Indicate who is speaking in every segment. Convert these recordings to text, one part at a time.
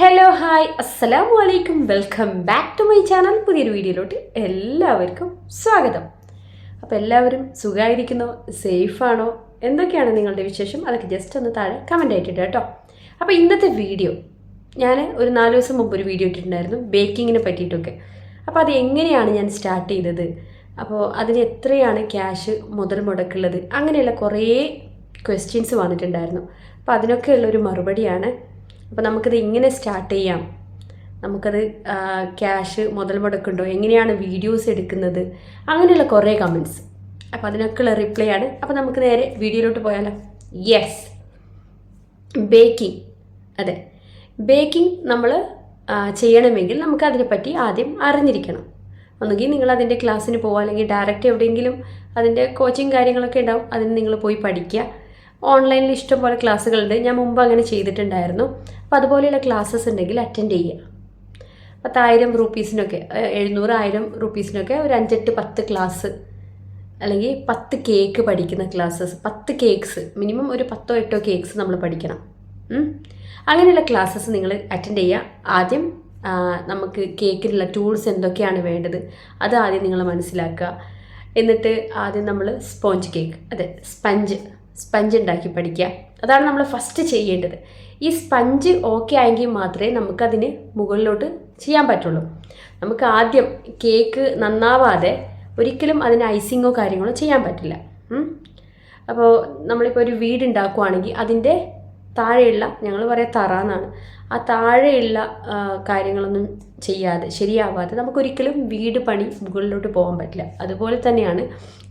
Speaker 1: Hello hi അസ്സലാമു വലൈക്കും welcome back to my channel പുതിയൊരു വീഡിയോയിലോട്ട് എല്ലാവർക്കും സ്വാഗതം. അപ്പോൾ എല്ലാവരും സുഖമായിരിക്കുന്നോ സേഫാണോ? എന്തൊക്കെയാണ് നിങ്ങളുടെ വിശേഷം? അതൊക്കെ ജസ്റ്റ് ഒന്ന് താഴെ കമന്റ് ആയിട്ടിട്ട് കേട്ടോ. അപ്പോൾ ഇന്നത്തെ വീഡിയോ ഞാൻ ഒരു നാല് ദിവസം മുമ്പ് ഒരു വീഡിയോ ഇട്ടിട്ടുണ്ടായിരുന്നു ബേക്കിങ്ങിനെ പറ്റിയിട്ടൊക്കെ. അപ്പോൾ അത് എങ്ങനെയാണ് ഞാൻ സ്റ്റാർട്ട് ചെയ്തത്? അപ്പോൾ അതിന് എത്രയാണ് ക്യാഷ് മുതൽ മുടക്കുള്ളത്? അങ്ങനെയുള്ള കുറേ ക്വസ്റ്റ്യൻസ് വന്നിട്ടുണ്ടായിരുന്നു. അപ്പോൾ അതിനൊക്കെയുള്ള ഒരു മറുപടിയാണ് അപ്പോൾ നമുക്കത് എങ്ങനെ സ്റ്റാർട്ട് ചെയ്യാം. നമുക്കത് ക്യാഷ് മുതൽ മുടക്കുണ്ടോ? എങ്ങനെയാണ് വീഡിയോസ് എടുക്കുന്നത്? അങ്ങനെയുള്ള കുറേ കമന്റ്സ് അപ്പോൾ അതിനൊക്കെയുള്ള റിപ്ലൈ ആണ്. അപ്പോൾ നമുക്ക് നേരെ വീഡിയോയിലോട്ട് പോയാലോ? യെസ് ബേക്കിംഗ് അതെ. ബേക്കിംഗ് നമ്മൾ ചെയ്യണമെങ്കിൽ നമുക്ക് അതിനെപ്പറ്റി ആദ്യം അറിഞ്ഞിരിക്കണം. ഒന്നുകിൽ നിങ്ങൾ അതിന്റെ ക്ലാസ്സിന് പോകുക അല്ലെങ്കിൽ ഡയറക്റ്റ് എവിടെയെങ്കിലും അതിന്റെ കോച്ചിങ് കാര്യങ്ങളൊക്കെ ഉണ്ടാവും. അതിന് നിങ്ങൾ പോയി പഠിക്കുക. ഓൺലൈനിൽ ഇഷ്ടംപോലെ ക്ലാസ്സുകളുണ്ട് ഞാൻ മുമ്പ് അങ്ങനെ ചെയ്തിട്ടുണ്ടായിരുന്നു. അപ്പോൾ അതുപോലെയുള്ള ക്ലാസ്സസ് ഉണ്ടെങ്കിൽ അറ്റൻഡ് ചെയ്യുക. പത്തായിരം റുപ്പീസിനൊക്കെ എഴുന്നൂറ് ആയിരം റുപ്പീസിനൊക്കെ ഒരു അഞ്ചെട്ട് പത്ത് ക്ലാസ് അല്ലെങ്കിൽ പത്ത് കേക്ക് പഠിക്കുന്ന ക്ലാസ്സസ് പത്ത് കേക്ക്സ് മിനിമം ഒരു പത്തോ എട്ടോ കേക്ക്സ് നമ്മൾ പഠിക്കണം. അങ്ങനെയുള്ള ക്ലാസ്സസ് നിങ്ങൾ അറ്റൻഡ് ചെയ്യുക. ആദ്യം നമുക്ക് കേക്കിനുള്ള ടൂൾസ് എന്തൊക്കെയാണ് വേണ്ടത്? അത് ആദ്യം നിങ്ങൾ മനസ്സിലാക്കുക. എന്നിട്ട് ആദ്യം നമ്മൾ സ്പോഞ്ച് കേക്ക് അതെ സ്പഞ്ച് സ്പഞ്ച് ഉണ്ടാക്കി പഠിക്കുക. അതാണ് നമ്മൾ ഫസ്റ്റ് ചെയ്യേണ്ടത്. ഈ സ്പഞ്ച് ഓക്കെ ആയെങ്കിൽ മാത്രമേ നമുക്കതിന് മുകളിലോട്ട് ചെയ്യാൻ പറ്റുള്ളൂ. നമുക്ക് ആദ്യം കേക്ക് നന്നാവാതെ ഒരിക്കലും അതിന് ഐസിങ്ങോ കാര്യങ്ങളോ ചെയ്യാൻ പറ്റില്ല. അപ്പോൾ നമ്മളിപ്പോൾ ഒരു വീട് ഉണ്ടാക്കുവാണെങ്കിൽ അതിന്റെ താഴെയുള്ള ഞങ്ങൾ പറയാം തറ എന്നാണ്. ആ താഴെയുള്ള കാര്യങ്ങളൊന്നും ചെയ്യാതെ ശരിയാവാതെ നമുക്കൊരിക്കലും വീട് പണി മുകളിലോട്ട് പോകാൻ പറ്റില്ല. അതുപോലെ തന്നെയാണ്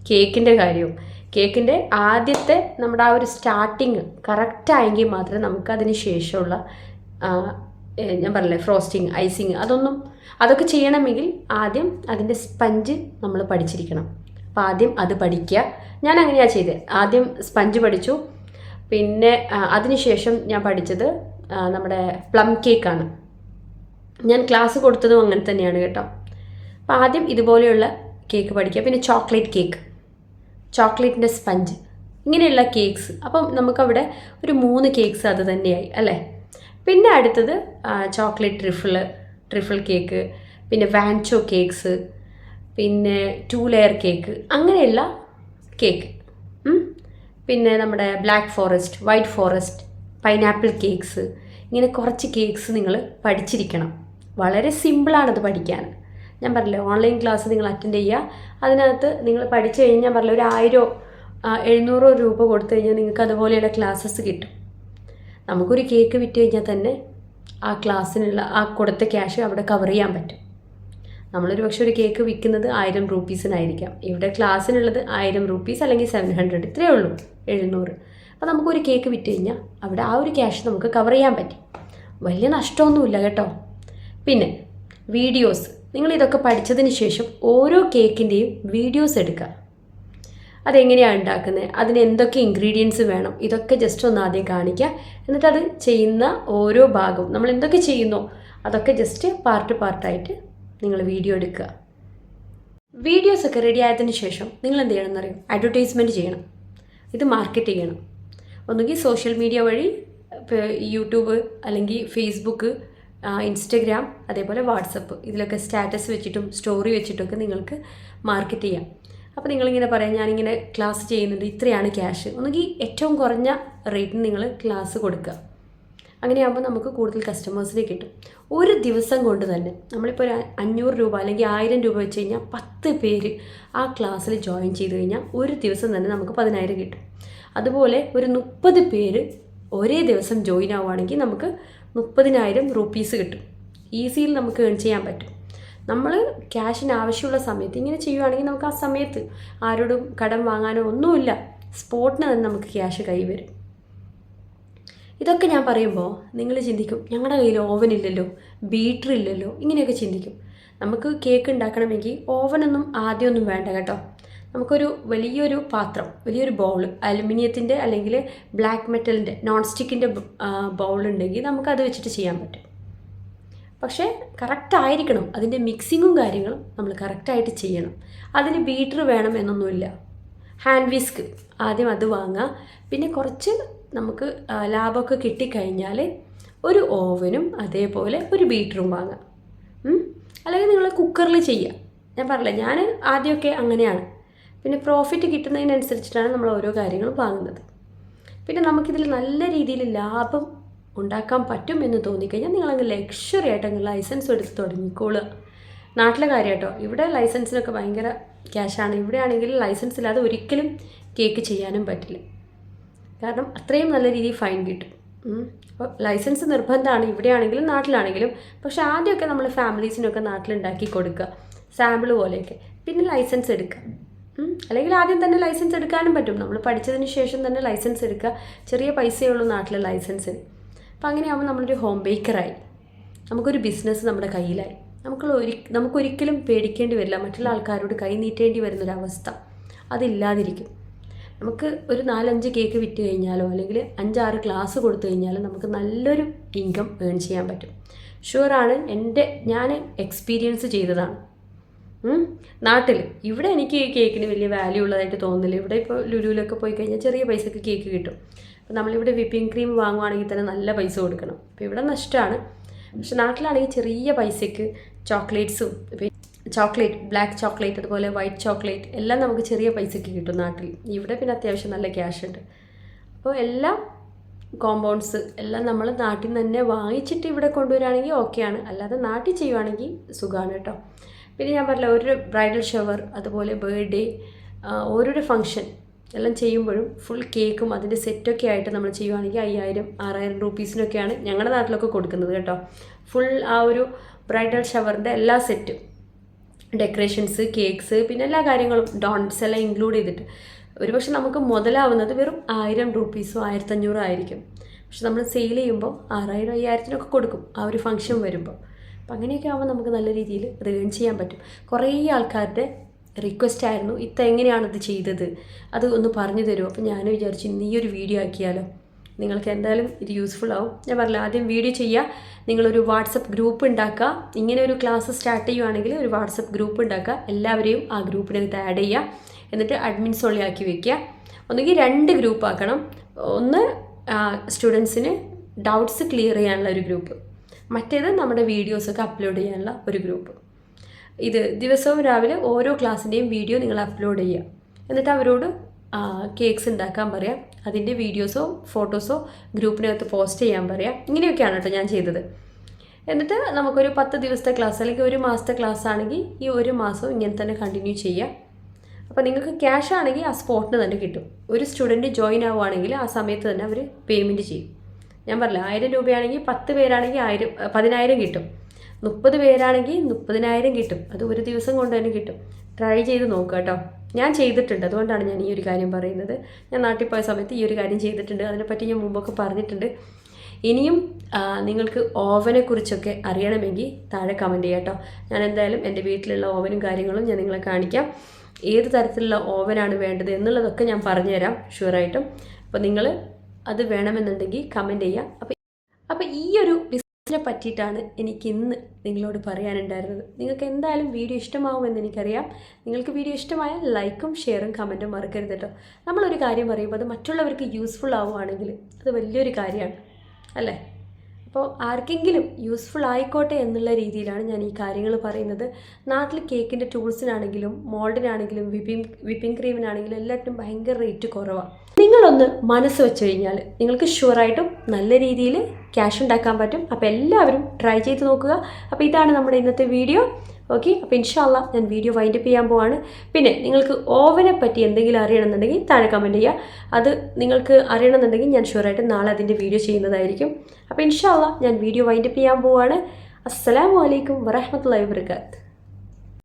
Speaker 1: കേക്കിന്റെ കാര്യവും. കേക്കിന്റെ ആദ്യത്തെ നമ്മുടെ ആ ഒരു സ്റ്റാർട്ടിങ് കറക്റ്റായെങ്കിൽ മാത്രമേ നമുക്ക് അതിന് ശേഷമുള്ള ഞാൻ പറഞ്ഞില്ലേ ഫ്രോസ്റ്റിങ് ഐസിങ് അതൊന്നും അതൊക്കെ ചെയ്യണമെങ്കിൽ ആദ്യം അതിന്റെ സ്പഞ്ച് നമ്മൾ പഠിച്ചിരിക്കണം. അപ്പോൾ ആദ്യം അത് പഠിക്കുക. ഞാൻ അങ്ങനെയാണ് ചെയ്തത് ആദ്യം സ്പഞ്ച് പഠിച്ചു. പിന്നെ അതിനുശേഷം ഞാൻ പഠിച്ചത് നമ്മുടെ പ്ലം കേക്കാണ് ഞാൻ ക്ലാസ് കൊടുത്തതും അങ്ങനെ തന്നെയാണ് കേട്ടോ. അപ്പോൾ ആദ്യം ഇതുപോലെയുള്ള കേക്ക് പഠിക്കുക. പിന്നെ ചോക്ലേറ്റ് കേക്ക് ചോക്ലേറ്റിന്റെ സ്പഞ്ച്. ഇങ്ങനെയുള്ള കേക്ക്സ്. അപ്പം നമുക്കവിടെ ഒരു മൂന്ന് കേക്ക്സ് അത് തന്നെയായി അല്ലേ? പിന്നെ അടുത്തത് ചോക്ലേറ്റ് ട്രിഫിൾ ട്രിഫിൾ കേക്ക് പിന്നെ വാൻചോ കേക്ക്സ് പിന്നെ ടു ലെയർ കേക്ക് അങ്ങനെയുള്ള കേക്ക്. പിന്നെ നമ്മുടെ black forest white forest pineapple cakes. ഇങ്ങനെ കുറച്ച് കേക്ക്സ് നിങ്ങൾ പഠിച്ചിരിക്കണം. വളരെ സിമ്പിളാണത് പഠിക്കാൻ. ഞാൻ പറഞ്ഞില്ലേ ഓൺലൈൻ ക്ലാസ് നിങ്ങൾ അറ്റൻഡ് ചെയ്യുക. അതിനകത്ത് നിങ്ങൾ പഠിച്ചു കഴിഞ്ഞാൽ ഞാൻ പറഞ്ഞില്ല ഒരു ആയിരോ എഴുന്നൂറോ രൂപ കൊടുത്തു കഴിഞ്ഞാൽ നിങ്ങൾക്ക് അതുപോലെയുള്ള ക്ലാസ്സസ് കിട്ടും. നമുക്കൊരു കേക്ക് വിറ്റ് കഴിഞ്ഞാൽ തന്നെ ആ ക്ലാസ്സിനുള്ള ആ കൊടുത്ത ക്യാഷ് അവിടെ കവർ ചെയ്യാൻ പറ്റും. നമ്മളൊരു പക്ഷെ ഒരു കേക്ക് വിൽക്കുന്നത് ആയിരം റുപ്പീസിനായിരിക്കാം ഇവിടെ ക്ലാസ്സിനുള്ളത് ആയിരം റുപ്പീസ് അല്ലെങ്കിൽ സെവൻ ഹൺഡ്രഡ് ഇത്രയേ ഉള്ളൂ എഴുന്നൂറ്. അപ്പോൾ നമുക്കൊരു കേക്ക് വിറ്റ് കഴിഞ്ഞാൽ അവിടെ ആ ഒരു ക്യാഷ് നമുക്ക് കവർ ചെയ്യാൻ പറ്റും. വലിയ നഷ്ടമൊന്നുമില്ല കേട്ടോ. പിന്നെ വീഡിയോസ് നിങ്ങൾ ഇതൊക്കെ പഠിച്ചതിന് ശേഷം ഓരോ കേക്കിന്റെയും വീഡിയോസ് എടുക്കുക അതെങ്ങനെയാണ് ഉണ്ടാക്കുന്നത് അതിന് എന്തൊക്കെ ഇൻഗ്രീഡിയൻസ് വേണം? ഇതൊക്കെ ജസ്റ്റ് ഒന്ന് ആദ്യം കാണിക്കുക എന്നിട്ട് അത് ചെയ്യുന്ന ഓരോ ഭാഗവും നമ്മൾ എന്തൊക്കെ ചെയ്യുന്നോ അതൊക്കെ ജസ്റ്റ് പാർട്ട് പാർട്ടായിട്ട് നിങ്ങൾ വീഡിയോ എടുക്കുക വീഡിയോസ് ഒക്കെ റെഡി ആയതിനു ശേഷം നിങ്ങൾ എന്ത് ചെയ്യണം എന്നറിയും അഡ്വർടൈസ്മെന്റ് ചെയ്യണം. ഇത് മാർക്കറ്റ് ചെയ്യണം. ഒന്നുകിൽ സോഷ്യൽ മീഡിയ വഴി യൂട്യൂബ് അല്ലെങ്കിൽ ഫേസ്ബുക്ക് ഇൻസ്റ്റഗ്രാം അതേപോലെ വാട്സപ്പ് ഇതിലൊക്കെ സ്റ്റാറ്റസ് വെച്ചിട്ടും സ്റ്റോറി വെച്ചിട്ടൊക്കെ നിങ്ങൾക്ക് മാർക്കറ്റ് ചെയ്യാം. അപ്പോൾ നിങ്ങളിങ്ങനെ പറയാം ഞാനിങ്ങനെ ക്ലാസ് ചെയ്യുന്നുണ്ട് ഇത്രയാണ് ക്യാഷ് ഒന്നുകിൽ ഏറ്റവും കുറഞ്ഞ റേറ്റിന് നിങ്ങൾ ക്ലാസ് കൊടുക്കുക. അങ്ങനെയാകുമ്പോൾ നമുക്ക് കൂടുതൽ കസ്റ്റമേഴ്സിനെ കിട്ടും. ഒരു ദിവസം കൊണ്ട് തന്നെ നമ്മളിപ്പോൾ ഒരു അഞ്ഞൂറ് രൂപ അല്ലെങ്കിൽ ആയിരം രൂപ വെച്ച് കഴിഞ്ഞാൽ പത്ത് പേര് ആ ക്ലാസ്സിൽ ജോയിൻ ചെയ്ത് കഴിഞ്ഞാൽ ഒരു ദിവസം തന്നെ നമുക്ക് പതിനായിരം കിട്ടും. അതുപോലെ ഒരു മുപ്പത് പേര് ഒരേ ദിവസം ജോയിൻ ആവുകയാണെങ്കിൽ നമുക്ക് മുപ്പതിനായിരം റുപ്പീസ് കിട്ടും. ഈസിയിൽ നമുക്ക് ഏൺ ചെയ്യാൻ പറ്റും. നമ്മൾ ക്യാഷിന് ആവശ്യമുള്ള സമയത്ത് ഇങ്ങനെ ചെയ്യുവാണെങ്കിൽ നമുക്ക് ആ സമയത്ത് ആരോടും കടം വാങ്ങാനോ ഒന്നുമില്ല. സ്പോട്ടിന് തന്നെ നമുക്ക് ക്യാഷ് കൈവരും ഇതൊക്കെ ഞാൻ പറയുമ്പോൾ നിങ്ങൾ ചിന്തിക്കും ഞങ്ങളുടെ കയ്യിൽ ഓവൻ ഇല്ലല്ലോ ബീറ്റർ ഇല്ലല്ലോ ഇങ്ങനെയൊക്കെ ചിന്തിക്കും. നമുക്ക് കേക്ക് ഉണ്ടാക്കണമെങ്കിൽ ഓവനൊന്നും ആദ്യമൊന്നും വേണ്ട കേട്ടോ. നമുക്കൊരു വലിയൊരു പാത്രം വലിയൊരു ബൗൾ അലുമിനിയത്തിന്റെ അല്ലെങ്കിൽ ബ്ലാക്ക് മെറ്റലിന്റെ നോൺ സ്റ്റിക്കിന്റെ ബൗൾ ഉണ്ടെങ്കിൽ നമുക്കത് വെച്ചിട്ട് ചെയ്യാൻ പറ്റും. പക്ഷേ കറക്റ്റായിരിക്കണം അതിന്റെ മിക്സിങ്ങും കാര്യങ്ങളും നമ്മൾ കറക്റ്റായിട്ട് ചെയ്യണം. അതിന് ബീറ്റർ വേണം എന്നൊന്നുമില്ല. ഹാൻഡ് വിസ്ക് ആദ്യം അത് വാങ്ങുക. പിന്നെ കുറച്ച് നമുക്ക് ലാഭമൊക്കെ കിട്ടിക്കഴിഞ്ഞാൽ ഒരു ഓവനും അതേപോലെ ഒരു ബീറ്ററും വാങ്ങാം അല്ലെങ്കിൽ നിങ്ങൾ കുക്കറിൽ ചെയ്യുക. ഞാൻ പറഞ്ഞില്ല ഞാൻ ആദ്യമൊക്കെ അങ്ങനെയാണ്. പിന്നെ പ്രോഫിറ്റ് കിട്ടുന്നതിനനുസരിച്ചിട്ടാണ് നമ്മൾ ഓരോ കാര്യങ്ങളും വാങ്ങുന്നത്. പിന്നെ നമുക്കിതിൽ നല്ല രീതിയിൽ ലാഭം ഉണ്ടാക്കാൻ പറ്റും എന്ന് തോന്നിക്കഴിഞ്ഞാൽ നിങ്ങളങ്ങ് ലക്ഷറി ആയിട്ട് അങ്ങ് ലൈസൻസ് എടുത്ത് തുടങ്ങിക്കോളുക. നാട്ടിലെ കാര്യം കേട്ടോ. ഇവിടെ ലൈസൻസിനൊക്കെ ഭയങ്കര ക്യാഷാണ് ഇവിടെ ആണെങ്കിൽ ലൈസൻസ് ഇല്ലാതെ ഒരിക്കലും കേക്ക് ചെയ്യാനും പറ്റില്ല. കാരണം അത്രയും നല്ല രീതിയിൽ ഫൈൻ കിട്ടും. അപ്പോൾ ലൈസൻസ് നിർബന്ധമാണ്. ഇവിടെയാണെങ്കിലും നാട്ടിലാണെങ്കിലും. പക്ഷെ ആദ്യമൊക്കെ നമ്മൾ ഫാമിലീസിനൊക്കെ നാട്ടിലുണ്ടാക്കി കൊടുക്കുക. സാമ്പിൾ പോലെയൊക്കെ. പിന്നെ ലൈസൻസ് എടുക്കുക. അല്ലെങ്കിൽ ആദ്യം തന്നെ ലൈസൻസ് എടുക്കാനും പറ്റും. നമ്മൾ പഠിച്ചതിന് ശേഷം തന്നെ ലൈസൻസ് എടുക്കുക. ചെറിയ പൈസയേ ഉള്ളൂ നാട്ടിലെ ലൈസൻസിന് അപ്പോൾ അങ്ങനെയാകുമ്പോൾ നമ്മളൊരു ഹോം ബേക്കറായി നമുക്കൊരു ബിസിനസ് നമ്മുടെ കയ്യിലായി. നമുക്ക് ഒരി നമുക്കൊരിക്കലും പേടിക്കേണ്ടി വരില്ല. മറ്റുള്ള ആൾക്കാരോട് കൈ നീട്ടേണ്ടി വരുന്നൊരവസ്ഥ. അതില്ലാതിരിക്കും. നമുക്ക് ഒരു നാലഞ്ച് കേക്ക് വിറ്റ് കഴിഞ്ഞാലോ അല്ലെങ്കിൽ അഞ്ചാറ് ക്ലാസ് കൊടുത്തു കഴിഞ്ഞാലോ നമുക്ക് നല്ലൊരു ഇൻകം ഏൺ ചെയ്യാൻ പറ്റും. ഷുവറാണ് എന്റെ ഞാൻ എക്സ്പീരിയൻസ് ചെയ്തതാണ്. നാട്ടിൽ ഇവിടെ എനിക്ക് ഈ കേക്കിന് വലിയ വാല്യൂ ഉള്ളതായിട്ട് തോന്നുന്നില്ല. ഇവിടെ ഇപ്പോൾ ലുലുവിലൊക്കെ പോയി കഴിഞ്ഞാൽ ചെറിയ പൈസക്ക് കേക്ക് കിട്ടും. അപ്പോൾ നമ്മളിവിടെ വിപ്പിംഗ് ക്രീം വാങ്ങുവാണെങ്കിൽ തന്നെ നല്ല പൈസ കൊടുക്കണം. അപ്പോൾ ഇവിടെ നഷ്ടമാണ് പക്ഷെ നാട്ടിലാണെങ്കിൽ ചെറിയ പൈസയ്ക്ക് ചോക്ലേറ്റ്സും ചോക്ലേറ്റ് ബ്ലാക്ക് ചോക്ലേറ്റ് അതുപോലെ വൈറ്റ് ചോക്ലേറ്റ് എല്ലാം നമുക്ക് ചെറിയ പൈസയ്ക്ക് കിട്ടും നാട്ടിൽ. ഇവിടെ പിന്നെ അത്യാവശ്യം നല്ല ക്യാഷ് ഉണ്ട്. അപ്പോൾ എല്ലാം കോമ്പൗണ്ട്സ് എല്ലാം നമ്മൾ നാട്ടിൽ നിന്ന് തന്നെ വാങ്ങിച്ചിട്ട് ഇവിടെ കൊണ്ടുവരികയാണെങ്കിൽ ഓക്കെയാണ് അല്ലാതെ നാട്ടിൽ ചെയ്യുവാണെങ്കിൽ സുഖമാണ് കേട്ടോ. പിന്നെ ഞാൻ പറഞ്ഞില്ല ഒരു ബ്രൈഡൽ ഷവർ അതുപോലെ ബർത്ത്ഡേ ഓരോരോ ഫങ്ഷൻ എല്ലാം ചെയ്യുമ്പോഴും ഫുൾ കേക്കും അതിന്റെ സെറ്റൊക്കെ ആയിട്ട് നമ്മൾ ചെയ്യുവാണെങ്കിൽ അയ്യായിരം ആറായിരം റുപ്പീസിനൊക്കെയാണ് ഞങ്ങളുടെ നാട്ടിലൊക്കെ കൊടുക്കുന്നത് കേട്ടോ. ഫുൾ ആ ഒരു ബ്രൈഡൽ ഷവറിന്റെ എല്ലാ സെറ്റും ഡെക്കറേഷൻസ് കേക്ക്സ് പിന്നെ എല്ലാ കാര്യങ്ങളും ഡോൺസ് എല്ലാം ഇൻക്ലൂഡ് ചെയ്തിട്ട്. ഒരുപക്ഷെ നമുക്ക് മുതലാവുന്നത് വെറും ആയിരം റുപ്പീസോ ആയിരത്തഞ്ഞൂറോ ആയിരിക്കും. പക്ഷെ നമ്മൾ സെയിൽ ചെയ്യുമ്പോൾ ആറായിരം അയ്യായിരത്തിനൊക്കെ കൊടുക്കും ആ ഒരു ഫങ്ഷൻ വരുമ്പോൾ. അപ്പം അങ്ങനെയൊക്കെ ആകുമ്പോൾ നമുക്ക് നല്ല രീതിയിൽ റേൺ ചെയ്യാൻ പറ്റും. കുറേ ആൾക്കാരുടെ റിക്വസ്റ്റ് ആയിരുന്നു ഇത്ത എങ്ങനെയാണ് ഇത് ചെയ്തത്? അത് ഒന്ന് പറഞ്ഞു തരുമോ? അപ്പോൾ ഞാൻ വിചാരിച്ചു ഇന്ന് ഈ ഒരു വീഡിയോ ആക്കിയാലോ? നിങ്ങൾക്ക് എന്തായാലും ഇത് യൂസ്ഫുൾ ആവും. ഞാൻ പറഞ്ഞില്ല ആദ്യം വീഡിയോ ചെയ്യുക നിങ്ങളൊരു വാട്സപ്പ് ഗ്രൂപ്പ് ഉണ്ടാക്കുക ഇങ്ങനെ ഒരു ക്ലാസ് സ്റ്റാർട്ട് ചെയ്യുവാണെങ്കിൽ ഒരു വാട്സപ്പ് ഗ്രൂപ്പ് ഉണ്ടാക്കുക എല്ലാവരെയും ആ ഗ്രൂപ്പിനകത്ത് ആഡ് ചെയ്യുക എന്നിട്ട് അഡ്മിൻസ് ഉള്ളി ആക്കി വെക്കുക ഒന്നുകിൽ രണ്ട് ഗ്രൂപ്പ് ആക്കണം. ഒന്ന് സ്റ്റുഡൻസിന് ഡൗട്ട്സ് ക്ലിയർ ചെയ്യാനുള്ള ഒരു ഗ്രൂപ്പ് മറ്റേത് നമ്മുടെ വീഡിയോസൊക്കെ അപ്ലോഡ് ചെയ്യാനുള്ള ഒരു ഗ്രൂപ്പ് ഇത് ദിവസവും രാവിലെ ഓരോ ക്ലാസ്സിന്റെയും വീഡിയോ നിങ്ങൾ അപ്ലോഡ് ചെയ്യുക. എന്നിട്ട് അവരോട് കേക്ക്സ് ഉണ്ടാക്കാൻ പറയാം. അതിന്റെ വീഡിയോസോ ഫോട്ടോസോ ഗ്രൂപ്പിനകത്ത് പോസ്റ്റ് ചെയ്യാൻ പറയാം. ഇങ്ങനെയൊക്കെയാണ് കേട്ടോ ഞാൻ ചെയ്തത്. എന്നിട്ട് നമുക്കൊരു പത്ത് ദിവസത്തെ ക്ലാസ് അല്ലെങ്കിൽ ഒരു മാസത്തെ ക്ലാസ് ആണെങ്കിൽ ഈ ഒരു മാസം ഇങ്ങനെ തന്നെ കണ്ടിന്യൂ ചെയ്യാം അപ്പോൾ നിങ്ങൾക്ക് ക്യാഷ് ആണെങ്കിൽ ആ സ്പോട്ടിന് തന്നെ കിട്ടും. ഒരു സ്റ്റുഡന്റ് ജോയിൻ ആവുകയാണെങ്കിൽ ആ സമയത്ത് തന്നെ അവർ പേയ്മെന്റ് ചെയ്യും. ഞാൻ പറഞ്ഞില്ല ആയിരം രൂപയാണെങ്കിൽ പത്ത് പേരാണെങ്കിൽ ആയിരം പതിനായിരം കിട്ടും. മുപ്പത് പേരാണെങ്കിൽ മുപ്പതിനായിരം കിട്ടും. അത് ഒരു ദിവസം കൊണ്ട് തന്നെ കിട്ടും. ട്രൈ ചെയ്ത് നോക്കുക കേട്ടോ. ഞാൻ ചെയ്തിട്ടുണ്ട്. അതുകൊണ്ടാണ് ഞാൻ ഈ ഒരു കാര്യം പറയുന്നത്. ഞാൻ നാട്ടിൽ പോയ സമയത്ത് ഈ ഒരു കാര്യം ചെയ്തിട്ടുണ്ട്. അതിനെപ്പറ്റി ഞാൻ മുമ്പൊക്കെ പറഞ്ഞിട്ടുണ്ട്. ഇനിയും നിങ്ങൾക്ക് ഓവനെ കുറിച്ചൊക്കെ അറിയണമെങ്കിൽ താഴെ കമന്റ് ചെയ്യാം കേട്ടോ. ഞാൻ എന്തായാലും എന്റെ വീട്ടിലുള്ള ഓവനും കാര്യങ്ങളും ഞാൻ നിങ്ങളെ കാണിക്കാം. ഏത് തരത്തിലുള്ള ഓവനാണ് വേണ്ടത് എന്നുള്ളതൊക്കെ ഞാൻ പറഞ്ഞുതരാം. ഷുവറായിട്ടും അപ്പോൾ നിങ്ങൾ അത് വേണമെന്നുണ്ടെങ്കിൽ കമന്റ് ചെയ്യാം. അപ്പോൾ അപ്പോൾ ഈ ഒരു ബിസിനസ്സിനെ പറ്റിയിട്ടാണ് എനിക്ക് ഇന്ന് നിങ്ങളോട് പറയാനുണ്ടായിരുന്നത്. നിങ്ങൾക്ക് എന്തായാലും വീഡിയോ ഇഷ്ടമാവുമെന്ന് എനിക്കറിയാം. നിങ്ങൾക്ക് വീഡിയോ ഇഷ്ടമായാൽ ലൈക്കും ഷെയറും കമന്റും മറക്കരുത് കേട്ടോ. നമ്മളൊരു കാര്യം പറയുമ്പോൾ അത് മറ്റുള്ളവർക്ക് യൂസ്ഫുൾ ആവുകയാണെങ്കിൽ അത് വലിയൊരു കാര്യമാണ്. അല്ലേ? അപ്പോൾ ആർക്കെങ്കിലും യൂസ്ഫുൾ ആയിക്കോട്ടെ എന്നുള്ള രീതിയിലാണ് ഞാൻ ഈ കാര്യങ്ങൾ പറയുന്നത്. നാട്ടിൽ കേക്കിന്റെ ടൂൾസിനാണെങ്കിലും മോൾഡിനാണെങ്കിലും വിപ്പിംഗ് വിപ്പിംഗ് ക്രീമിനാണെങ്കിലും എല്ലാത്തിനും ഭയങ്കര റേറ്റ് കുറവാണ് നിങ്ങളൊന്ന് മനസ്സ് വെച്ച് കഴിഞ്ഞാൽ നിങ്ങൾക്ക് ഷുവറായിട്ടും നല്ല രീതിയിൽ ക്യാഷ് ഉണ്ടാക്കാൻ പറ്റും. അപ്പോൾ എല്ലാവരും ട്രൈ ചെയ്ത് നോക്കുക. അപ്പോൾ ഇതാണ് നമ്മുടെ ഇന്നത്തെ വീഡിയോ ഓക്കെ അപ്പോൾ ഇൻഷാല്ല ഞാൻ വീഡിയോ വൈൻഡപ്പ് ചെയ്യാൻ പോവാണ്. പിന്നെ നിങ്ങൾക്ക് ഓവനെ പറ്റി എന്തെങ്കിലും അറിയണമെന്നുണ്ടെങ്കിൽ താഴെ കമന്റ് ചെയ്യുക അത് നിങ്ങൾക്ക് അറിയണമെന്നുണ്ടെങ്കിൽ ഞാൻ ഷുവറായിട്ട് നാളെ അതിന്റെ വീഡിയോ ചെയ്യുന്നതായിരിക്കും. അപ്പോൾ ഇൻഷാല്ല ഞാൻ വീഡിയോ വൈൻഡപ്പ് ചെയ്യാൻ പോവാണ്. അസ്സാം വലൈക്കും വറഹമത്തല്ലാ വാബർക്കാത്ത്